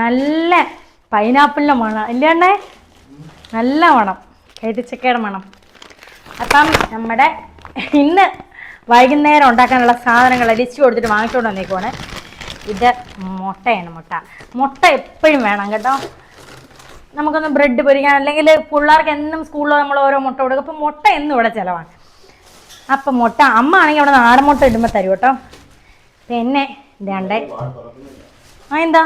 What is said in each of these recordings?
നല്ല പൈനാപ്പിളിന്റെ മണം. ഇല്ലാണ്ടേ നല്ല മണം. കയറ്റിച്ചക്കയുടെ മണം. അപ്പം നമ്മുടെ ഇന്ന് വൈകുന്നേരം ഉണ്ടാക്കാനുള്ള സാധനങ്ങൾ അരിച്ചു കൊടുത്തിട്ട് വാങ്ങിച്ചുകൊണ്ട് വന്നേക്കുവാണ്. ഇത് മുട്ടയാണ് മുട്ട. മുട്ട എപ്പോഴും വേണം കേട്ടോ. നമുക്കൊന്ന് ബ്രെഡ് പൊരിക്കാൻ അല്ലെങ്കിൽ പിള്ളേർക്ക് എന്നും സ്കൂളിൽ നമ്മൾ ഓരോ മുട്ട കൊടുക്കും. അപ്പം മുട്ട എന്നും ഇവിടെ ചിലവാണ്. അപ്പം മുട്ട അമ്മ ആണെങ്കിൽ അവിടെ നാടൻ മുട്ട ഇടുമ്പോൾ തരും കേട്ടോ. പിന്നെ ഇതാണ്ടേ ആ എന്താ?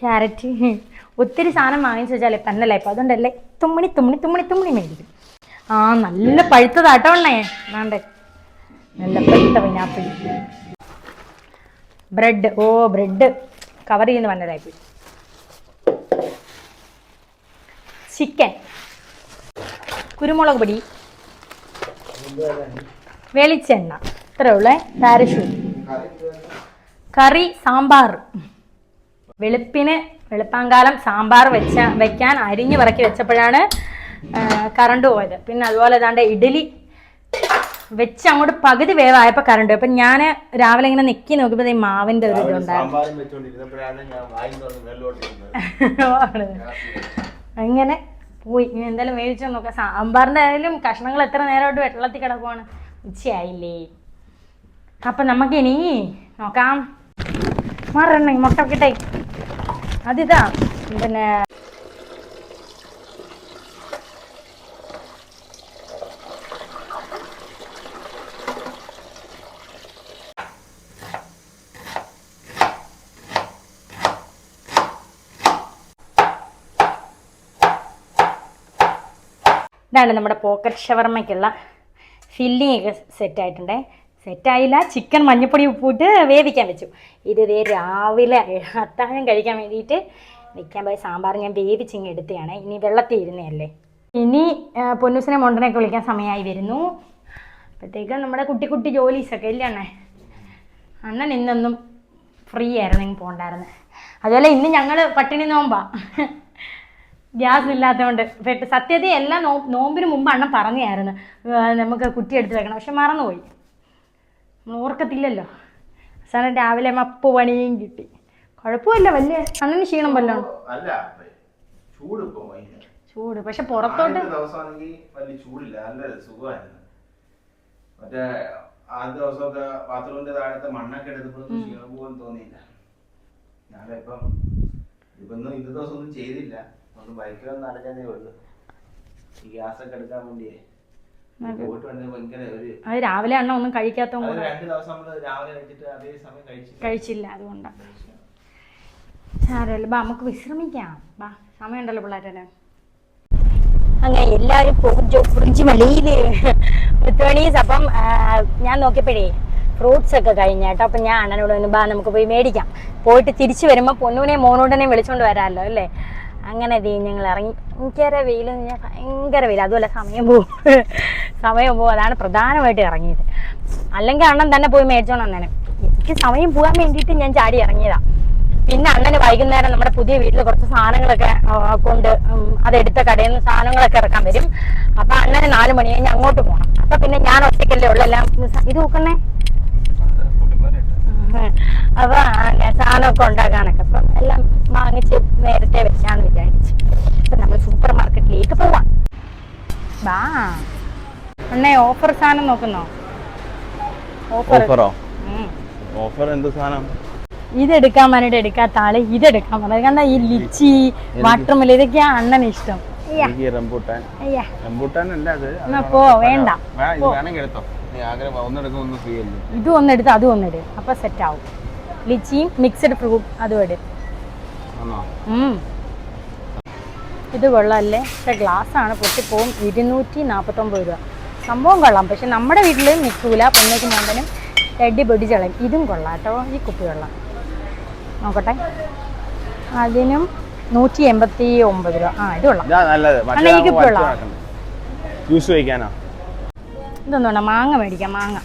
ക്യാരറ്റ് ഒത്തിരി സാധനം വാങ്ങിച്ചു വെച്ചാലേ പന്നലായി അപ്പോൾ അതുകൊണ്ടല്ലേ തുമ്മണി തുമ്മണി തുമ്മണി തുമ്മണി മേടിക്കും. ആ നല്ല പഴുത്തതാട്ടോ ഉള്ളേ. വേണ്ടേ നല്ല പഴുത്ത പൈനാപ്പിൾ ബ്രെഡ് ഓ ബ്രെഡ് കവർ ചെയ്യുന്ന പന്നലായിപ്പോയി ചിക്കൻ കുരുമുളക് പൊടി. വെളിച്ചെണ്ണ. ഇത്രേ ഉള്ളേ. പാരഷൂട്ട് കറി സാമ്പാർ. വെളുപ്പിന് വെളുപ്പാങ്കാലം സാമ്പാർ വെച്ച വെക്കാൻ അരിഞ്ഞു പറക്കി വെച്ചപ്പോഴാണ് കറണ്ട് പോയത്. പിന്നെ അതുപോലെ ഏതാണ്ട് ഇഡലി വെച്ച് അങ്ങോട്ട് പകുതി വേവായപ്പോൾ കറണ്ട് പോയി. അപ്പം ഞാൻ രാവിലെ ഇങ്ങനെ നെക്കി നോക്കിയപ്പോൾ ഈ മാവിന്റെ ഒരു ഇതുണ്ടായിരുന്നു. ഞാൻ അങ്ങനെ പോയി. ഇനി എന്തായാലും മേടിച്ചു നോക്കാം സാമ്പാറിന്റെ ആയാലും കഷ്ണങ്ങൾ എത്ര നേരമായിട്ട് വെള്ളത്തിൽ കിടക്കുവാണ്. ഉച്ചയായില്ലേ. അപ്പം നമുക്കിനി നോക്കാം. മാറണേ മുട്ട കിട്ടേ അതിതാ പിന്നെ ഇതാണ് നമ്മുടെ പോക്കറ്റ് ഷവർമ്മയ്ക്കുള്ള ഫില്ലിംഗ് ഒക്കെ സെറ്റ് ആയിട്ടുണ്ടേ. സെറ്റായില്ല. ചിക്കൻ മഞ്ഞപ്പൊടി ഉപ്പിട്ട് വേവിക്കാൻ വെച്ചു. ഇത് ഇതേ രാവിലെ അത്താഴം കഴിക്കാൻ വേണ്ടിയിട്ട് വെക്കാൻ പോയ സാമ്പാർ ഞാൻ വേവിച്ചിങ്ങ് എടുത്തതാണ് ഇനി വെള്ളത്തിൽ ഇരുന്നതല്ലേ? ഇനി പൊന്നുസിനെ മൊണ്ടനെയൊക്കെ വിളിക്കാൻ സമയമായി വരുന്നു. അപ്പോഴത്തേക്കും നമ്മുടെ കുട്ടി കുട്ടി ജോലീസൊക്കെ ഇല്ല അണ്ണേ? അണ്ണൻ ഇന്നൊന്നും ഫ്രീ ആയിരുന്നു പോകണ്ടായിരുന്നു അതുപോലെ ഇന്ന് ഞങ്ങൾ പട്ടിണി നോമ്പാ. ഗ്യാസ് ഇല്ലാത്തതുകൊണ്ട് പെട്ട് സത്യത എല്ലാം നോ നോമ്പിന് മുമ്പ് അണ്ണൻ പറഞ്ഞായിരുന്നു. നമുക്ക് കുറ്റി എടുത്ത് വെക്കണം. പക്ഷെ മറന്നുപോയി. നമ്മൾ ഓർക്കത്തില്ലല്ലോ. അവസാനം രാവിലെ മപ്പ് പണിയും കിട്ടി. കുഴപ്പമില്ല വലിയ. അങ്ങനെ ക്ഷീണം വല്ലോ ചൂട് പക്ഷെ പുറത്തോട്ട് ആദ്യ ദിവസമൊക്കെ ബാത്റൂമിന്റെ താഴത്തെ മണ്ണൊക്കെ എടുത്തപ്പോൾ ക്ഷീണം പോലും തോന്നിയില്ല. ഞാനിപ്പം ഇപ്പൊ ഒന്നും ഇന്ന ദിവസം ഒന്നും ചെയ്തില്ല. ഒന്ന് ബൈക്കിലൊന്നും അടഞ്ഞതേ ഉള്ളു. ഈ ഗ്യാസ് ഒക്കെ എടുക്കാൻ വേണ്ടിയേ പോയിട്ട് വന്നത് ഭയങ്കര ഒരു അത്. രാവിലെ അണ്ണ ഒന്നും കഴിക്കാത്ത രണ്ട് ദിവസം നമ്മൾ രാവിലെ കഴിച്ചിട്ട് അതേ സമയം കഴിച്ചില്ല. കഴിച്ചില്ല അതുകൊണ്ടാണ് സാരമില്ല ബാ നമുക്ക് വിശ്രമിക്കാം. ബാ സമയമുണ്ടല്ലോ പിള്ളേരെ അങ്ങനെ എല്ലാവരും കുറിഞ്ചി മലയിൽ. മുത്തുമണീസ് അപ്പം ഞാൻ നോക്കിയപ്പോഴേ ഫ്രൂട്ട്സ് ഒക്കെ കഴിഞ്ഞ കേട്ടോ. അപ്പം ഞാൻ അണ്ണനോട് ഒന്ന് ബാ നമുക്ക് പോയി മേടിക്കാം. പോയിട്ട് തിരിച്ചു വരുമ്പോൾ പൊന്നൂനെയും മോനോടനെയും വിളിച്ചുകൊണ്ട് വരാമല്ലോ അല്ലേ? അങ്ങനെ ദേ ഞങ്ങൾ ഇറങ്ങി. ഭയങ്കര വെയിൽ ഞാൻ ഭയങ്കര വെയിൽ അതുമല്ല സമയം പോവും. സമയം പോകും. അതാണ് പ്രധാനമായിട്ട് ഇറങ്ങിയത്. അല്ലെങ്കിൽ അണ്ണൻ തന്നെ പോയി മേടിച്ചോണം അന്നേരം എനിക്ക് സമയം പോകാൻ വേണ്ടിയിട്ട് ഞാൻ ചാടി ഇറങ്ങിയതാ. പിന്നെ അണ്ണന് വൈകുന്നേരം നമ്മുടെ പുതിയ വീട്ടിൽ കുറച്ച് സാധനങ്ങളൊക്കെ കൊണ്ട് അതെടുത്ത കടയിൽ നിന്ന് സാധനങ്ങളൊക്കെ ഇറക്കാൻ വരും. അപ്പൊ അണ്ണന് നാല് മണി കഴിഞ്ഞ് അങ്ങോട്ട് പോകണം അപ്പൊ പിന്നെ ഞാൻ ഒറ്റയ്ക്കല്ലേ ഉള്ളു. എല്ലാം ഇത് നോക്കണേ അപ്പൊ സാധനമൊക്കെ ഉണ്ടാക്കാനൊക്കെ അപ്പൊ എല്ലാം വാങ്ങിച്ച് നേരത്തെ വെച്ചാന്ന് വിചാരിച്ചു. അപ്പൊ നമ്മൾ സൂപ്പർ മാർക്കറ്റിലേക്ക് പോവാം. വാ അണ്ണേ ഓഫർ സാധനം നോക്കുന്നോ? ഓഫറോ ഓഫർ എന്ത് സാധനം? ഇതെടുക്കാൻ പറഞ്ഞിട്ട് എടുക്കാത്ത ആൾ ഇതെടുക്കാൻ പറഞ്ഞത്. കാരണം ഈ ലിച്ചി വാട്ടർമെൽ ഇതൊക്കെയാ അണ്ണന് ഇഷ്ടം. പോ വേണ്ട. ഇത് ഒന്നെടുത്ത് അതും ഒന്നിട് അപ്പൊ സെറ്റ് ആവും. ലിച്ചിയും മിക്സഡ് ഫ്രൂട്ട് അതും ഉം. ഇത് കൊള്ളാമല്ലേ പക്ഷെ ഗ്ലാസ് ആണ്. പൊട്ടിപ്പോവും. ഇരുന്നൂറ്റി നാൽപ്പത്തൊമ്പത് രൂപ. സംഭവം കൊള്ളാം. പക്ഷെ നമ്മുടെ വീട്ടിൽ നിൽക്കൂല പൊന്നേക്ക് മോന്തനും എഡി പൊടി ചളയും. ഇതും കൊള്ളാം കേട്ടോ ഈ കുപ്പി കൊള്ളാം നോക്കട്ടെ. അതിനും നൂറ്റി എൺപത്തി ഒമ്പത് രൂപ. ആ ഇത് കൊള്ളാം. ഈ കുപ്പി ഉള്ളോ? ജ്യൂസ് കഴിക്കാനോ? ഇതൊന്നുണ്ട മാങ്ങ മേടിക്കാം മാങ്ങ.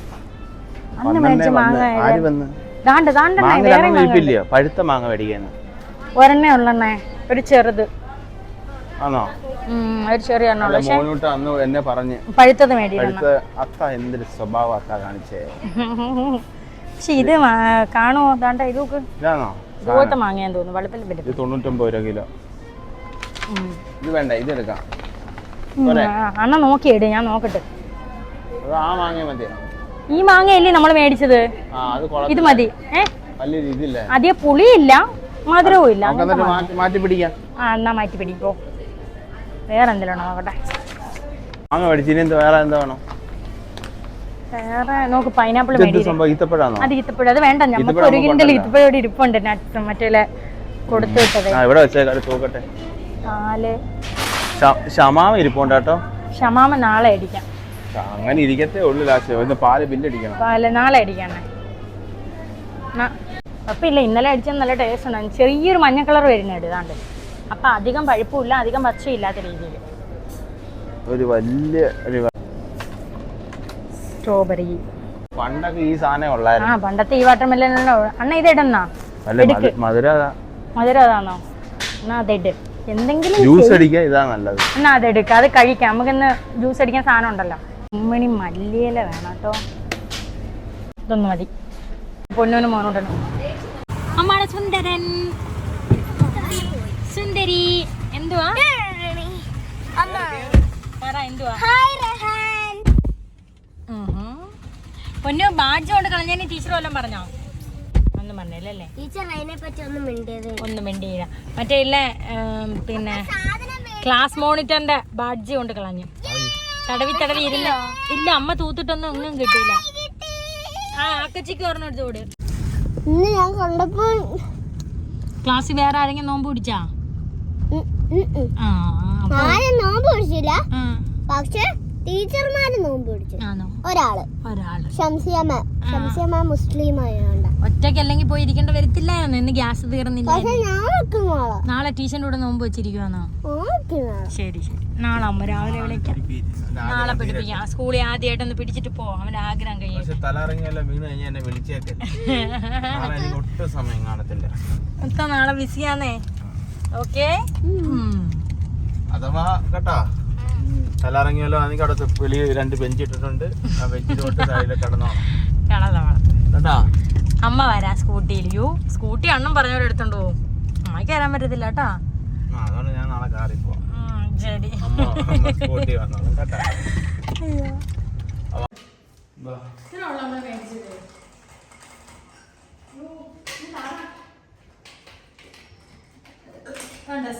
അന്ന് മേടിച്ച മാങ്ങ ദാണ്ട് ദാണ്ടെണ്ണേ മാങ്ങ വേറെ മാങ്ങ ഉണ്ട്. ഇരിപ്പില്ലയോ പഴുത്ത മാങ്ങ മേടിക്കാന്? ഒരെണ്ണേ ഉള്ളെണ്ണേ ഒരു ചെറുത്. ആണോ? ഒരു ചെറിയ മോനൂട്ട് അന്ന് എന്നെ പറഞ്ഞ് പഴുത്തത് പഴുത്ത അത്ത എന്തൊരു സ്വഭാവം അത്ത കാണിച്ചേ. പക്ഷെ ഇത് മാ- കാണുമോ ദാണ്ട ഇത് ഇതാണോ? ഇതുപോലത്തെ മാങ്ങയാന്ന് തോന്നുന്നു. വെളുപ്പിൽ വരും ഇത് തൊണ്ണൂറ്റൊമ്പത് രൂപ കിലോ. ഇത് വേണ്ട ഇത് എടുക്കാം. അണ്ണ നോക്കിയിട് ഞാൻ നോക്കട്ടെ. ആ മാങ്ങ ഈ മാങ്ങയല്ലേ നമ്മൾ മേടിച്ചത്? ഇത് മതി. അധികം പുളിയില്ല മധുരവും ഇല്ല മാറ്റി മാറ്റി പിടിക്കാം. ആ എന്നാ മാറ്റി പിടിക്കോ. വേറെ എന്തെങ്കിലും നോക്കട്ടെ മാങ്ങ മേടിച്ചിനി എന്ത് വേറെ എന്താ വേണം? വേറെ നോക്ക് പൈനാപ്പിൾ അത് ഈത്തപ്പഴം അത് വേണ്ട നമുക്ക് ഒരു കിണ്ടൽ. ഈത്തപ്പഴം ഇരിപ്പുണ്ട് നട്ട്സ് മറ്റേ കൊടുത്തു വിട്ടത്. ഇവിടെ വെച്ചേക്കാം അത് തൂക്കട്ടെ. നാല്. ശമാമ ഇരിപ്പുണ്ട് കേട്ടോ. ഷമാമ നാളെ അടിക്കാം. അങ്ങനെ ഇരിക്കത്തേ ഉള്ളു ലാസ്റ്റ്. പാൽ ബില്ലടിക്കണം പാൽ നാളെ അടിക്കണേ അപ്പം ഇല്ല ഇന്നലെ അടിച്ചാൽ നല്ല ടേസ്റ്റ് ഉണ്ടായിരുന്നു. ചെറിയൊരു മഞ്ഞ കളർ വരുന്നുണ്ട് ഇതാണ്ട്. അപ്പം അധികം പഴുപ്പില്ല അധികം പച്ചയില്ലാത്ത രീതിയിൽ ഒരു വലിയ സ്ട്രോബെറി പണ്ടൊക്കെ ഈ സാധനം ആ പണ്ടത്തെ ഈ വാട്ടർ മെല്ലനല്ലോ അണ്ണ ഇത് ഇടന്നാ അല്ല മധു- മധുര അതാണോ? എന്നാ അതിട് എന്തെങ്കിലും ജ്യൂസ് അടിക്കാൻ ഇതാ നല്ലത്. എന്നാ അതെടുക്ക അത് കഴിക്കാം. നമുക്കിന്ന് ജ്യൂസ് അടിക്കാൻ സാധനം ഉണ്ടല്ലോ. ഉമ്മണി മല്ലിയില വേണം കേട്ടോ. ഇതൊന്നും മതി. പൊന്നൂന് മോനോട്ടനും അമ്മാണ് സുന്ദരൻ. സുന്ദരി എന്തുവാ? പറ എന്തുവാ. പൊന്നു ബാഡ്ജ് കൊണ്ട് കളഞ്ഞതിന് ടീച്ചർ വല്ലതും പറഞ്ഞോ? ഒന്നും പറഞ്ഞില്ലല്ലേ ടീച്ചർ അതിനെ പറ്റി ഒന്നും മിണ്ടിയത് ഒന്നും മിണ്ടിയില്ല. മറ്റേ ഇല്ലേ പിന്നെ ക്ലാസ് മോണിറ്ററിന്റെ ബാഡ്ജ് കൊണ്ട് കളഞ്ഞു. തടവി തടവി ഇരുന്ന്? ഇല്ല അമ്മ തൂത്തിട്ടൊന്നും ഒന്നും കിട്ടിയില്ല. ആ അക്കച്ചിക്ക് പറഞ്ഞെടുത്തോട് ഇന്ന് ഞാൻ കണ്ടപ്പോൾ ക്ലാസ്സിൽ വേറെ ആരെങ്കിലും നോമ്പ് പിടിച്ചാ? നോമ്പ് പിടിച്ചില്ല. പക്ഷെ ടീച്ചർമാര് നോമ്പ് പിടിച്ചു. ഒരാൾ. ഒരാൾ. ഷംസിയമ്മ. ഷംസിയമ്മ മുസ്ലിം ആയതുകൊണ്ട് ഒറ്റയ്ക്ക് അല്ലെങ്കിൽ പോയി ഇരിക്കേണ്ട വരത്തില്ലായിരുന്നു ഇന്ന് ഗ്യാസ് തീർന്നില്ല? നാളെ ടീച്ചറിന്റെ കൂടെ നോമ്പ് വെച്ചിരിക്കുവാന്നോ? ശരി ശരി. നാളെ അമ്മ രാവിലെ വിളിക്കാം. നാളെ പിടിപ്പിക്കാം സ്കൂളിൽ ആദ്യമായിട്ടൊന്ന് പിടിച്ചിട്ട് പോവാം അവന്റെ ആഗ്രഹം കഴിയും. ഒട്ടും നാളെ ബിസിയാന്നേ. ഓക്കെ? അഥവാ കേട്ടോ. തലറങ്ങിയാലോ അതിന് അവിടെ വെളി രണ്ട് ബെഞ്ച് ഇട്ടിട്ടുണ്ട്. ആ ബെഞ്ചിൽ തൊട്ട് സൈഡിൽ കേട്ടാ? അമ്മ വരാ സ്കൂട്ടിയിൽ. യു സ്കൂട്ടി അണ്ണം പറഞ്ഞവരെ എടുത്തോണ്ട് പോകും അമ്മയ്ക്ക് വരാൻ പറ്റത്തില്ല കേട്ടാ. ആ അതുകൊണ്ട് ഞാൻ നാളെ കാറിൽ പോവാം. ശരി. സ്കൂട്ടി വന്നോളും കേട്ടാ.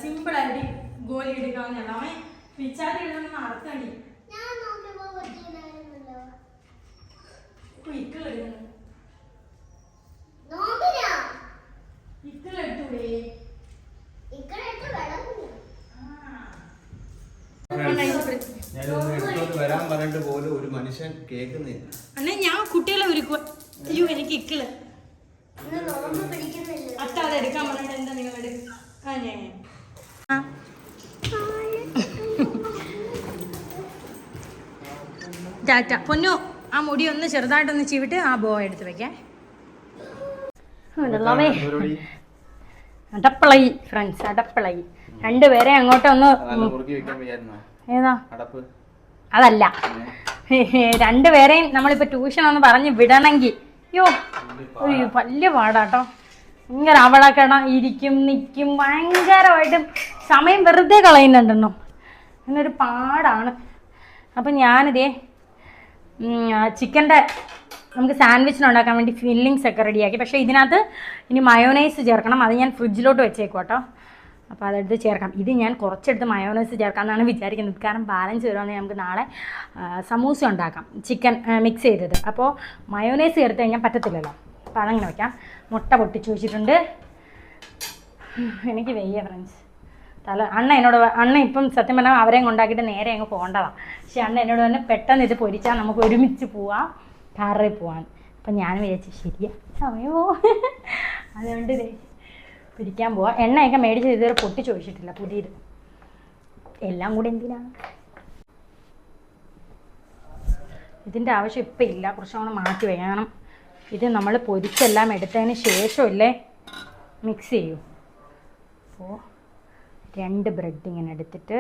സിമ്പിൾ ആയിട്ട് ഗോലി എടുക്കാവുന്നതാണ് അവൻ പിച്ചാത്തി ഇടുന്ന വരാൻ പറഞ്ഞിട്ട് പോലും ഒരു മനുഷ്യൻ കേൾക്കുന്നില്ല. അണ്ണേ ഞാൻ കുട്ടികളെ ഒരുക്കുക അയ്യോ എനിക്ക് ഇക്കിൾ അത്ത അത് എടുക്കാൻ പറഞ്ഞിട്ട് എന്താ നിങ്ങൾ ആ ഞാൻ ടാറ്റ. പൊന്നു ആ മുടി ഒന്ന് ചെറുതായിട്ടൊന്ന് ചീവിട്ട് ആ ബോ എടുത്ത് വെക്കേ. അടപ്പിളയി ഫ്രണ്ട്സ് അടപ്പളയി. രണ്ടുപേരെ അങ്ങോട്ട് ഒന്ന് നല്ല മുറുക്കി വെക്കാൻ വയ്യായിരുന്നോ? ഏതാ? അതല്ല. രണ്ടുപേരെയും നമ്മളിപ്പോ ട്യൂഷൻ ഒന്ന് പറഞ്ഞ് വിടണമെങ്കിൽ. അയ്യോ ഒരു വലിയ പാടാട്ടോ. ഭയങ്കര കിട ഇരിക്കും നിൽക്കും ഭയങ്കരമായിട്ടും സമയം വെറുതെ കളയുന്നുണ്ടെന്നോ. അങ്ങനൊരു പാടാണ്. അപ്പം ഞാനിതേ ചിക്കന്റെ നമുക്ക് സാൻഡ്വിച്ചിന് ഉണ്ടാക്കാൻ വേണ്ടി ഫില്ലിങ്സ് ഒക്കെ റെഡിയാക്കി. പക്ഷേ ഇതിനകത്ത് ഇനി മയോണൈസ് ചേർക്കണം. അത് ഞാൻ ഫ്രിഡ്ജിലോട്ട് വെച്ചേക്കും കേട്ടോ അപ്പോൾ അതെടുത്ത് ചേർക്കാം. ഇത് ഞാൻ കുറച്ചെടുത്ത് മയോനൈസ് ചേർക്കാമെന്നാണ് വിചാരിക്കുന്നത്. കാരണം ബാലൻസ് വരുവാണെങ്കിൽ നമുക്ക് നാളെ സമൂസ ഉണ്ടാക്കാം. ചിക്കൻ മിക്സ് ചെയ്തത്. അപ്പോൾ മയോണൈസ് ചേർത്ത് കഴിഞ്ഞാൽ പറ്റത്തില്ലല്ലോ. അപ്പോൾ അതങ്ങനെ വയ്ക്കാം മുട്ട പൊട്ടിച്ചു വെച്ചിട്ടുണ്ട്. എനിക്ക് വയ്യ ഫ്രണ്ട്സ് തല അണ്ണ എന്നോട് അണ്ണ ഇപ്പം സത്യം പറഞ്ഞാൽ അവരെയും കൊണ്ടാക്കിയിട്ട് നേരെ അങ്ങ് പോകേണ്ടതാണ് പക്ഷെ അണ്ണ എന്നോട് തന്നെ പെട്ടെന്ന് ഇത് പൊരിച്ചാൽ നമുക്ക് ഒരുമിച്ച് പോവാം കാറിൽ പോവാൻ അപ്പം ഞാൻ വിചാരിച്ചു ശരിയാ സമയമോ അതുകൊണ്ട് ദേ പിടിക്കാൻ പോവാം. എണ്ണയൊക്കെ മേടിച്ച് ഇതുവരെ പൊട്ടി ചോദിച്ചിട്ടില്ല പുതിയത്. എല്ലാം കൂടി എന്തിനാ? ഇതിന്റെ ആവശ്യം ഇപ്പം ഇല്ല കുറച്ചുകൂടെ മാറ്റി വേണം. ഇത് നമ്മൾ പൊരിച്ചെല്ലാം എടുത്തതിന് ശേഷമല്ലേ മിക്സ് ചെയ്യൂ. അപ്പോൾ രണ്ട് ബ്രെഡ് ഇങ്ങനെ എടുത്തിട്ട്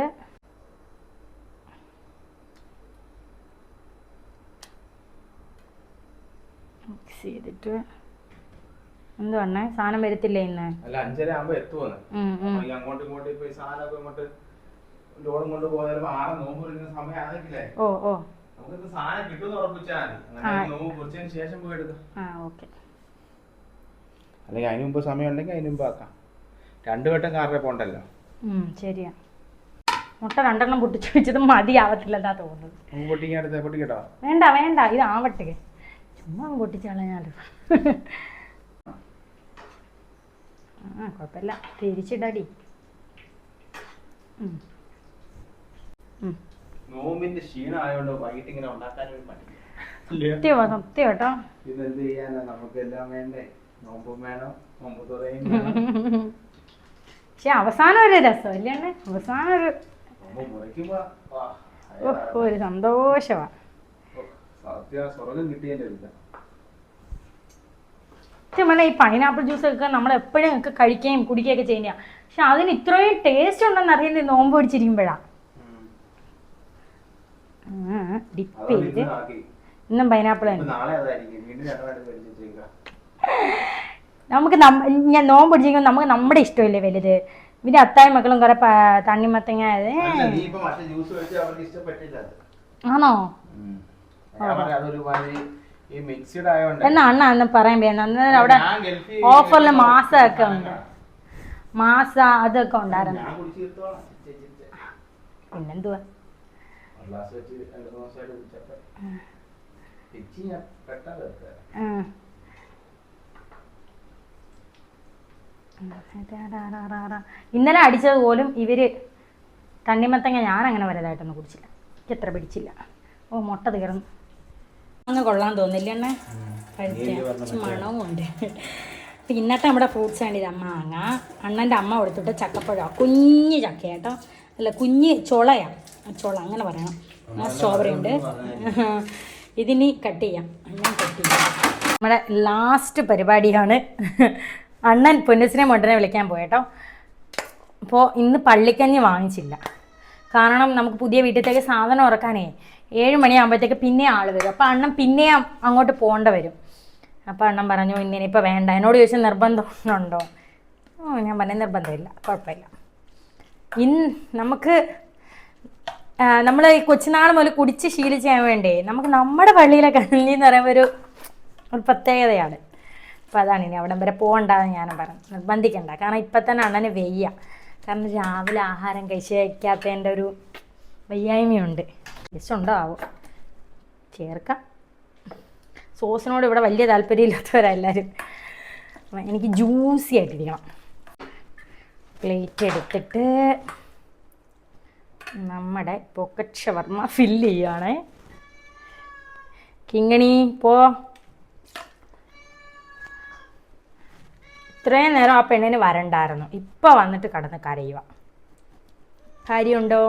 മിക്സ് ചെയ്തിട്ട് എന്തുവാണേ സാധനം വരത്തില്ല ഇന്ന്? അല്ല അഞ്ചര ആകുമ്പോ അങ്ങോട്ടും ഇങ്ങോട്ടും ഇപ്പൊ സാധനമൊക്കെ ഇങ്ങോട്ട് ലോഡും കൊണ്ട് പോയാലും ആറ് നോമ്പ് എടുക്കുന്ന സമയം ആണെങ്കിലേ ഓ ഓ. നമുക്ക് സാധനം കിട്ടുമെന്ന് ഉറപ്പിച്ചാൽ അങ്ങനെ നോമ്പ് കുറച്ചതിന് ശേഷം പോയി എടുക്കാം. അല്ലെങ്കിൽ അതിന് മുമ്പ് സമയം ഉണ്ടെങ്കിൽ അതിന് മുമ്പ് ആക്കാം. രണ്ടു വട്ടം കാറിൽ പോണ്ടല്ലോ. ശരിയാ. മുട്ട രണ്ടെണ്ണം പൊട്ടിച്ചു വെച്ചത് മതിയാവത്തില്ലെന്നാ തോന്നുന്നത്. വേണ്ട വേണ്ട ഇത് ആവട്ടെ. ചുമ്മാ പൊട്ടിച്ചളഞ്ഞാലും ആ കുഴപ്പമില്ല തിരിച്ചിടടി. നോമ്പിന്റെ ക്ഷീണം ആയതുകൊണ്ട് വൈകിട്ട് ഇങ്ങനെ ഉണ്ടാക്കാനൊരു സത്യമാ സത്യം കേട്ടോ. എന്ത് ചെയ്യാനാ? നമുക്ക് എല്ലാം വേണ്ടേ? നോമ്പും വേണം നോമ്പ് തുറയും പക്ഷെ അവസാനം ഒരു രസം അല്ലേ അവസാനം ഒരു നോമ്പ് മുറിക്കുമ്പോ ആ, ഓ, ഒരു സന്തോഷമാ സത്യം ഈ പൈനാപ്പിൾ ജ്യൂസ് ഒക്കെ നമ്മൾ എപ്പോഴും ഒക്കെ കഴിക്കുകയും കുടിക്കുകയൊക്കെ ചെയ്യുന്ന പക്ഷെ അതിന് ഇത്രയും ടേസ്റ്റ് ഉണ്ടെന്ന് അറിയുന്നത് നോമ്പ് പിടിച്ചിരിക്കുമ്പോഴാണ് ഡിപ്പ് അതുകൊണ്ട് ചെയ്ത്. ഇന്ന് പൈനാപ്പിൾ തന്നെ. നമുക്ക് ഞാൻ നോമ്പ് പിടിച്ചിരിക്കുമ്പോൾ നമുക്ക് നമ്മുടെ ഇഷ്ടമില്ലേ വലുത്? പിന്നെ അത്തായ മക്കളും കുറെ തണ്ണിമത്തങ്ങ. ആണോ? എന്നാ അണ്ണ അന്ന് പറയാൻ അന്നേരം അവിടെ ഓഫറിൽ വരുമ്പോ മാസമൊക്കെ ഉണ്ട്. മാസ അതൊക്കെ ഉണ്ടായിരുന്നു. പിന്നെന്തുവാ? ഒരു ഗ്ലാസ് വെച്ച് രണ്ട് മൂന്ന് ദിവസമായിട്ട് കുടിച്ചപ്പോ പിച്ചി ഞാൻ പെട്ടെന്ന് എടുത്തേ. ഉം. ഇന്നലെ അടിച്ചത് പോലും ഇവർ തണ്ണിമത്തങ്ങ ഞാൻ അങ്ങനെ വലുതായിട്ടൊന്നും കുടിച്ചില്ല. എനിക്ക് എത്ര പിടിച്ചില്ല. ഓ മുട്ട തീർന്നു. ഒന്ന് കൊള്ളാൻ തോന്നില്ല എണ്ണ മണവും ഉണ്ട്. ഇന്നത്തെ നമ്മുടെ ഫ്രൂട്ട്സ് ആണ് ഇത് മാങ്ങ. അണ്ണന്റെ അമ്മ കൊടുത്തിട്ട് ചക്കപ്പഴമാണ് കുഞ്ഞ് ചക്ക കേട്ടോ. അല്ല കുഞ്ഞ് ചുളയാണ് ചുള അങ്ങനെ പറയണം. ആ സ്ട്രോബെറി ഉണ്ട്. ഇതിനി കട്ട് ചെയ്യാം. അണ്ണൻ കട്ട് ചെയ്യാം. നമ്മുടെ ലാസ്റ്റ് പരിപാടിയാണ് അണ്ണൻ പൊന്നസിനെ മൊട്ടനെ വിളിക്കാൻ പോയട്ടോ അപ്പോൾ ഇന്ന് പള്ളിക്കഞ്ഞി വാങ്ങിച്ചില്ല. കാരണം നമുക്ക് പുതിയ വീട്ടിലത്തേക്ക് സാധനം ഉറക്കാനേ ഏഴ് മണിയാകുമ്പോഴത്തേക്ക് പിന്നെ ആൾ വരും. അപ്പോൾ അണ്ണൻ പിന്നെ അങ്ങോട്ട് പോകേണ്ട വരും. അപ്പോൾ അണ്ണൻ പറഞ്ഞു ഇന്നിനിപ്പോൾ വേണ്ട. എന്നോട് ചോദിച്ചാൽ നിർബന്ധമുണ്ടോ ഞാൻ പറഞ്ഞ നിർബന്ധമില്ല. കുഴപ്പമില്ല. ഇന്ന് നമുക്ക് നമ്മൾ ഈ കൊച്ചുനാൾ മുതൽ കുടിച്ച് ശീലിച്ച് ചെയ്യാൻ വേണ്ടേ? നമുക്ക് നമ്മുടെ പള്ളിയിലെ കഞ്ഞി എന്ന് പറയുമ്പോൾ ഒരു പ്രത്യേകതയാണ്. അപ്പോൾ അതാണ് ഇനി അവിടം വരെ പോകണ്ടെന്ന് ഞാൻ പറഞ്ഞു. നിർബന്ധിക്കണ്ട. കാരണം ഇപ്പം തന്നെ അണ്ണന് വെയ്യ. കാരണം രാവിലെ ആഹാരം കഴിച്ചേക്കാത്തതിന്റെ ഒരു വയ്യായ്മയുണ്ട്. ഉണ്ടോ ആവോ ചേർക്കാം. സോസിനോട് ഇവിടെ വലിയ താല്പര്യമില്ലാത്തവരാ എല്ലാവരും അപ്പം എനിക്ക് ജ്യൂസി ആയിട്ടിരിക്കണം. പ്ലേറ്റ് എടുത്തിട്ട് നമ്മുടെ പോക്കറ്റ് ഷവർമ്മ ഫില്ല് ചെയ്യുകയാണേ കിങ്ങണി പോ. ഇത്രയും നേരം ആ പെണ്ണിന് വരണ്ടായിരുന്നു. ഇപ്പം വന്നിട്ട് കടന്ന് കരയുക. കാര്യമുണ്ടോ?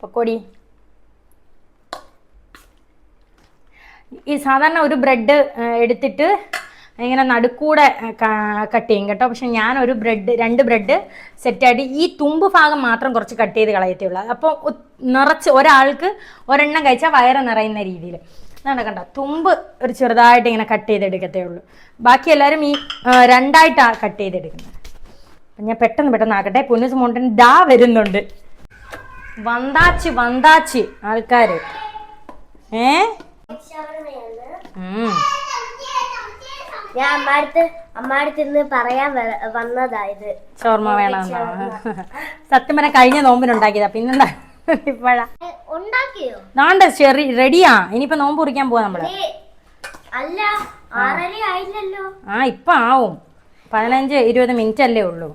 പൊക്കോടി. ഈ സാധാരണ ഒരു ബ്രെഡ് എടുത്തിട്ട് ഇങ്ങനെ നടുക്കൂടെ കട്ട് ചെയ്യും കേട്ടോ. പക്ഷെ ഞാൻ ഒരു ബ്രെഡ് രണ്ട് ബ്രെഡ് സെറ്റായിട്ട് ഈ തുമ്പ് ഭാഗം മാത്രം കുറച്ച് കട്ട് ചെയ്ത് കളയത്തേ ഉള്ളൂ. അപ്പോൾ നിറച്ച് ഒരാൾക്ക് ഒരെണ്ണം കഴിച്ചാൽ വയറ് നിറയുന്ന രീതിയിൽ. അതാണ് കണ്ട? തുമ്പ് ഒരു ചെറുതായിട്ട് ഇങ്ങനെ കട്ട് ചെയ്തെടുക്കത്തേ ഉള്ളൂ. ബാക്കി എല്ലാവരും ഈ രണ്ടായിട്ടാണ് കട്ട് ചെയ്തെടുക്കുന്നത്. ഞാൻ പെട്ടെന്ന് പെട്ടെന്ന് ആക്കട്ടെ. പുന്നസ് മൗണ്ടൻ ഡാ വരുന്നുണ്ട്. വന്താച്ച് വന്താച്ച് ആൾക്കാർ ഏ. ഞാൻ അമ്മാടുത്ത് അമ്മാടുത്ത് ഇന്ന് പറയാൻ വന്നതായത് ഷവർമ്മ വേണമെന്നാണ് സത്യം പറഞ്ഞ കഴിഞ്ഞ നോമ്പിനുണ്ടാക്കിയതാ. പിന്നെന്താ? ഏ, ഉണ്ടാക്കിയോ? നാണ്ട ചെറി റെഡിയാ. ഇനിയിപ്പോ നോമ്പ് കുറിക്കാൻ പോവാ നമ്മൾ. അല്ല ആറര ആയില്ലല്ലോ. ആ ഇപ്പൊ ആവും. പതിനഞ്ച് ഇരുപത് മിനിറ്റ് അല്ലേ ഉള്ളൂ.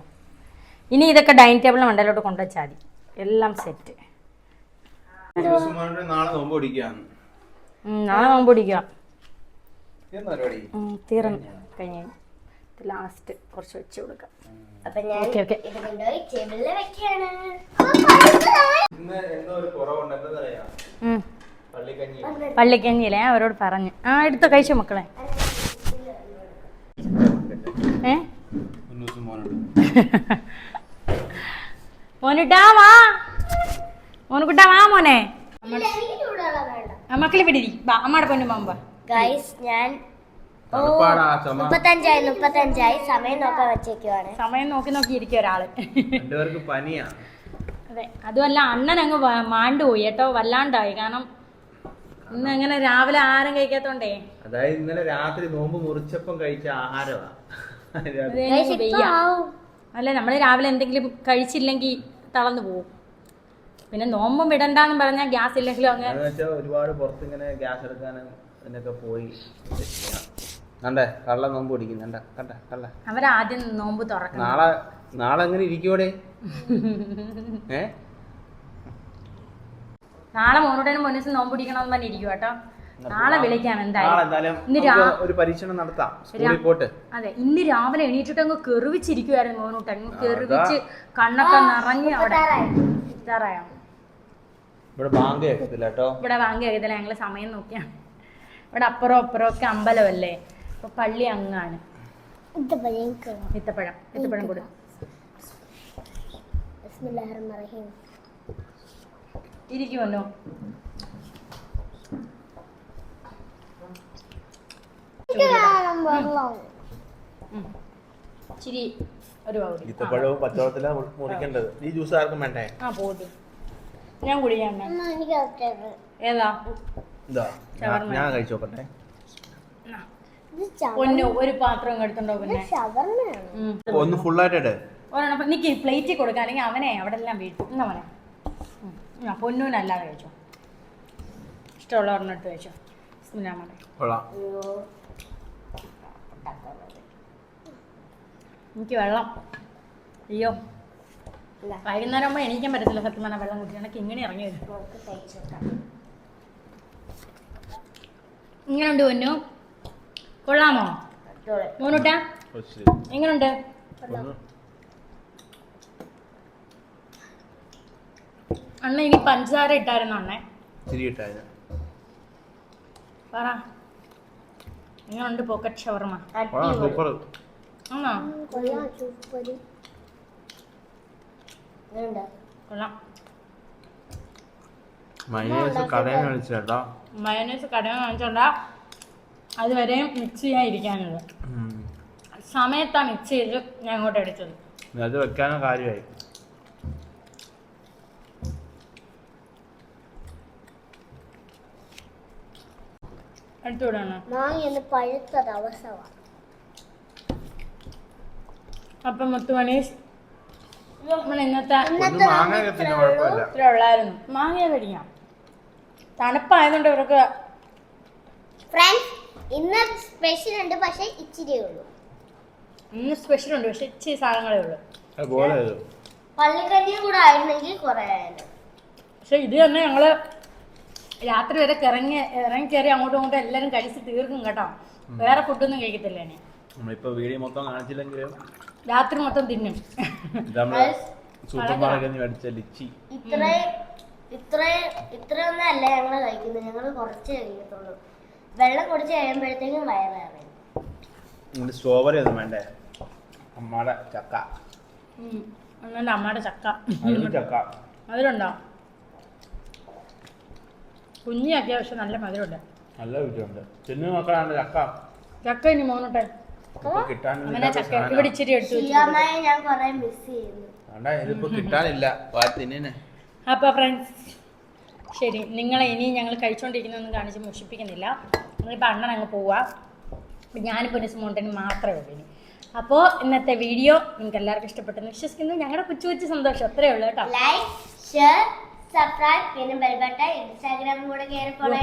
ഇനി ഇതൊക്കെ ഡൈനിങ് ടേബിൾ മണ്ടയിലോട്ട് കൊണ്ടുവച്ചാൽ മതി. എല്ലാം സെറ്റ് നാളെ നോമ്പ് പിടിക്കുക തീർന്നു. കഴിഞ്ഞു. ലാസ്റ്റ് കുറച്ച് വെച്ച് കൊടുക്കാം. അപ്പൊ ഞാൻ ഓക്കെ ഓക്കെ ഇത് കൊണ്ടുപോയി ടേബിളിൽ വെക്കാണ്. ഇന്ന് എന്തോ ഒരു കുറവുണ്ട്. എന്താ പറയാ? പള്ളിക്കഞ്ഞി. പള്ളിക്കഞ്ഞില്ലേ അവരോട് പറഞ്ഞു. ആ എടുത്ത കഴിച്ചു മക്കളെ. ഏ? മോനുണ്ട് മോനുട്ടാ വാ. മോനുകുട്ടാ വാ മോനെ. എനിക്ക് ചൂടുള്ള വേണ്ട ആ, മക്കളെ പിടിരി വാ അമ്മയുടെ പൊന്നു മാമ്പ ഗൈസ് ഞാൻ മുപ്പത്തഞ്ചായി മുപ്പത്തഞ്ചായി. സമയം നോക്കാൻ വെച്ചേക്കുവാണ്. സമയം നോക്കി നോക്കി ഇരിക്കും ഒരാൾ പനിയാ. അതെ അതുമല്ല അണ്ണൻ അങ്ങ് മാണ്ട് മാണ്ടു പോയി കേട്ടോ വല്ലാണ്ടായി. കാരണം ഇന്ന് അങ്ങനെ രാവിലെ ആഹാരം കഴിക്കാത്തോണ്ടേ. അതായത് ഇന്നലെ രാത്രി നോമ്പ് മുറിച്ചപ്പം കഴിച്ച ആഹാരമാ അല്ലെ നമ്മൾ അല്ല നമ്മൾ രാവിലെ എന്തെങ്കിലും കഴിച്ചില്ലെങ്കിൽ തളർന്നു പോകും. പിന്നെ നോമ്പും വിടണ്ടെന്ന് പറഞ്ഞാൽ ഗ്യാസ് ഇല്ലെങ്കിലും അങ്ങനെ ഒരുപാട് പുറത്ത് ഇങ്ങനെ ഗ്യാസ് എടുക്കാനും പോയി. കണ്ടേ കള്ള നോമ്പ് പിടിക്കുന്നു കണ്ട കണ്ട കള്ള. അവരാദ്യം നോമ്പ് തുറക്കണം. നാളെ നാളെ എങ്ങനെ ഇരിക്കൂടെ ഏ? നാളെ മോനുടനും മുന്നിസ് നോമ്പ് പിടിക്കണമെന്ന് തന്നെ ഇരിക്കും കേട്ടോ നാളെ വിളിക്കാം നാളെ എന്തായാലും ഒരു പരീക്ഷണം നടത്താം. സ്കൂളിൽ പോട്ട് അതെ ഇന്ന് രാവിലെ എണീറ്റിട്ട് അങ്ങ് കെറിവിച്ചിരിക്കുവായിരുന്നു മോനൂട്ട് അങ്ങ് കെറിവിച്ച് കണ്ണൊക്കെ നിറഞ്ഞ അവിടെ ഇതാറായോ ഇവിടെ ബാങ്ക് കേൾക്കത്തില്ല കേട്ടോ. ഇവിടെ ബാങ്ക് കേൾക്കത്തില്ല ഞങ്ങൾ സമയം നോക്കിയാ ഇവിടെ അപ്പുറം അപ്പുറം ഒക്കെ അമ്പലമല്ലേ? അപ്പൊ പള്ളി അങ്ങാണ്. ഇത്തപ്പഴം ഇത്തപ്പഴം കൊടു. ഇരിക്കുമല്ലോ. ചിരി ഒരു പകുതി മുറിക്കേണ്ടത്. ഈ ജ്യൂസ് ആർക്കും വേണ്ടേ? ആ പോട്ടെ ഞാൻ കുടിക്കാൻ അമ്മ, എനിക്ക് കഴിച്ചത്. ഏതാ? ഞാൻ കഴിച്ചു നോക്കട്ടെ ആ. ഇത് ഷവ- പൊന്നു ഒരു പാത്രം എടുത്തുണ്ടോ പിന്നെ. ഒന്ന് ഫുൾ ആയിട്ട് ഒരെണ്ണം. നിക്ക് പ്ലേറ്റിൽ കൊടുക്കാം. അല്ലെങ്കിൽ അവനെ അവിടെ എല്ലാം വീട്ടു എന്നാ മോനെ. ആ പൊന്നൂനല്ലാതെ കഴിച്ചോ. ഇഷ്ടമുള്ള ഒരെണ്ണം എടുത്ത് കഴിച്ചോ. ഞാൻ എനിക്ക് വെള്ളം. അയ്യോ. വൈകുന്നേരം ആകുമ്പോൾ എണീക്കാൻ പറ്റത്തില്ല സത്യം പറഞ്ഞാൽ വെള്ളം കുട്ടി എനിക്ക് ഇങ്ങനെ ഇറങ്ങി വരും. ഇങ്ങനെ ഉണ്ട്. പൊന്നു. കൊള്ളാമോ. മോനൂട്ട എങ്ങനെയുണ്ട് ഒന്ന് അണ്ണ ഇനി പഞ്ചസാര ഇട്ടായിരുന്നു അണ്ണേ? പറ. എങ്ങനുണ്ട് പോക്കറ്റ് ഷവർമ ആണോ? കൊള്ളാം. എങ്ങനുണ്ട്? മൈനേഴ്സ് കടയിൽ നിന്ന് മയനേസ് മയനൈസ് കടയിൽ വാങ്ങിച്ചോണ്ടാ അതുവരെ മിക്സ് ചെയ്യാതിരിക്കാനുള്ളത് സമയത്താണ് മിക്സ് ചെയ്ത് ഞാൻ അങ്ങോട്ട് എടുത്തത്. അത് വെക്കാനോ കാര്യമായി? എടുത്തു വിടണോ മാങ്ങ അപ്പം നമ്മൾ ഇന്നത്തെ ഇത്ര ഉള്ളായിരുന്നു. മാങ്ങ കഴിക്കാം തണുപ്പായതുകൊണ്ട് ഇവർക്ക് ഫ്രണ്ട്സ് ഇന്ന് സ്പെഷ്യൽ ഉണ്ട് പക്ഷേ ഇച്ചിരി ഉള്ളൂ. ഇന്ന് സ്പെഷ്യൽ ഉണ്ട് പക്ഷേ ഇച്ചിരി സാധനങ്ങളേ ഉള്ളൂ. പോലെ ഇത് പള്ളിക്കഞ്ഞിയും കൂടെ ആയിരുന്നെങ്കിൽ കുറെ ആയാലും പക്ഷെ ഇത് തന്നെ ഞങ്ങൾ രാത്രി വരെ ഇറങ്ങി ഇറങ്ങി കയറി അങ്ങോട്ടും ഇങ്ങോട്ടും എല്ലാവരും കഴിച്ച് തീർക്കും കേട്ടോ. വേറെ ഫുഡൊന്നും കഴിക്കത്തില്ല ഇനി. നമ്മളിപ്പോ വീഡിയോ മൊത്തം കാണിച്ചില്ലെങ്കിലും രാത്രി മൊത്തം തിന്നും. ഇത് നമ്മൾ സൂപ്പർ മാർക്കറ്റിൽ നിന്ന് മേടിച്ച ലിച്ചി. ഇത്രയും ഇത്രയും ഇത്രയൊന്നും അല്ല ഞങ്ങൾ കഴിക്കുന്നത്. ഞങ്ങൾ കുറച്ച് കഴിക്കത്തുള്ളൂ. വെള്ളം കുടിച്ച് കഴിയുമ്പോഴത്തേക്കും വയറേറി നമ്മുടെ സ്ട്രോബെറി ഒന്നും വേണ്ടേ? അമ്മയുടെ ചക്ക. അങ്ങനെ അമ്മയുടെ ചക്ക. ചക്ക. മധുരമുണ്ടോ? കുഞ്ഞി അത്യാവശ്യം നല്ല മധുരമുണ്ട്. നല്ല രുചിയുണ്ട്. തിന്നു നോക്കാനാണ് ചക്ക. ചക്ക ഇനി മോനോട്ടെ. ഇപ്പൊ ചക്ക ഇവിടെ ഇച്ചിരി എടുത്തു വെച്ചു ഷിയാമ്മയെ ഞാൻ കുറെ മിസ് ചെയ്യുന്നു. ഇതിപ്പോ കിട്ടാനില്ല. വാ തിന്നെ അപ്പോൾ ഫ്രണ്ട്സ് ശരി നിങ്ങളെ ഇനി ഞങ്ങൾ കഴിച്ചുകൊണ്ടിരിക്കുന്നൊന്നും കാണിച്ച് മുഷിപ്പിക്കുന്നില്ല നമ്മളിപ്പോൾ അണ്ണൻ അങ്ങ് പോവുക ഞാനിപ്പോൾ ഒരു സ്മോണ്ടന് മാത്രമേ ഉള്ളൂ ഇനി. അപ്പോൾ ഇന്നത്തെ വീഡിയോ നിങ്ങൾക്ക് എല്ലാവർക്കും ഇഷ്ടപ്പെട്ടെന്ന് വിശ്വസിക്കുന്നു. ഞങ്ങളുടെ കൊച്ചു കൊച്ചു സന്തോഷം അത്രേ ഉള്ളൂ കേട്ടോ. ലൈക്ക് ഷെയർ സബ്സ്ക്രൈബ് പിന്നെ ബെൽബട്ടൺ ഇൻസ്റ്റാഗ്രാമിലൂടെ കയറി ഫോളോ